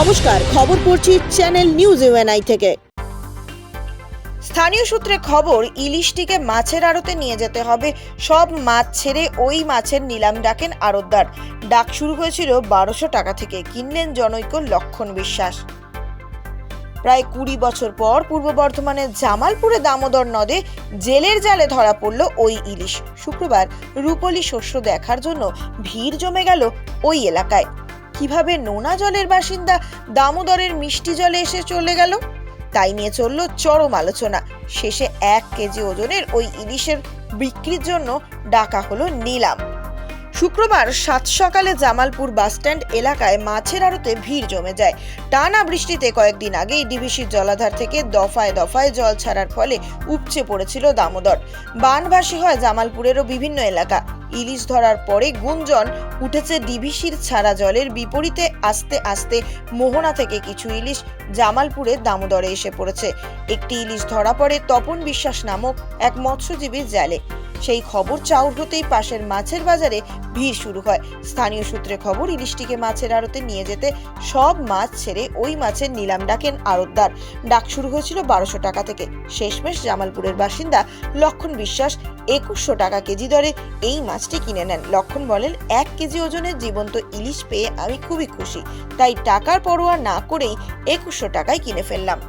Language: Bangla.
নমস্কার, খবর পড়ছি চ্যানেল নিউজ ইউএনআই থেকে। স্থানীয় সূত্রে খবর, ইলিশটিকে মাছের আড়তে নিয়ে যেতে হবে। সব মাছ ছেড়ে ওই মাছের নিলাম ডাকেন আড়তদার। ডাক শুরু হয়েছিল বারোশো টাকা থেকে, কিনলেন জনৈক লক্ষণ বিশ্বাস। প্রায় কুড়ি বছর পর পূর্ব বর্ধমানের জামালপুরে দামোদর নদে জেলের জালে ধরা পড়ল ওই ইলিশ। শুক্রবার রূপলি শস্য দেখার জন্য ভিড় জমে গেল ওই এলাকায়। কীভাবে নোনা জলের বাসিন্দা দামোদরের মিষ্টি জলে এসে চলে গেল? তাই নিয়ে চলল চরম আলোচনা। শেষে এক কেজি ওজনের ওই ইলিশের বিক্রির জন্য ডাকা হলো নিলাম। শুক্রবার সাত সকালে জামালপুর বাসস্ট্যান্ড এলাকায় মাছের আড়তে ভিড় জমে যায়। টানা বৃষ্টিতে কয়েকদিন আগেই ডিভিসির জলাধার থেকে দফায় দফায় জল ছাড়ার ফলে উপচে পড়েছিল দামোদর। বানভাসী হয় জামালপুরেরও বিভিন্ন এলাকা। ইলিশ ধরার পরে গুঞ্জন উঠেছে ডিভিসির ছাড়া জলের বিপরীতে আস্তে আস্তে মোহনা থেকে কিছু ইলিশ জামালপুরের দামোদরে এসে পড়েছে। একটি ইলিশ ধরা পড়ে তপন বিশ্বাস নামক এক মৎস্যজীবীর জালে। সেই খবর চাউর হতেই পাশের মাছের বাজারে ভিড় শুরু হয়। স্থানীয় সূত্রে খবর, ইলিশটিকে মাছের আড়তে নিয়ে যেতে সব মাছ ছেড়ে ওই মাছের নিলাম ডাকেন আড়তদার। ডাক শুরু হয়েছিল বারোশো টাকা থেকে। শেষমেশ জামালপুরের বাসিন্দা লক্ষণ বিশ্বাস একুশশো টাকা কেজি দরে এই মাছটি কিনে নেন। লক্ষণ বলেন, এক কেজি ওজনের জীবন্ত ইলিশ পেয়ে আমি খুবই খুশি। তাই টাকার পরোয়া না করেই একুশশো টাকায় কিনে ফেললাম।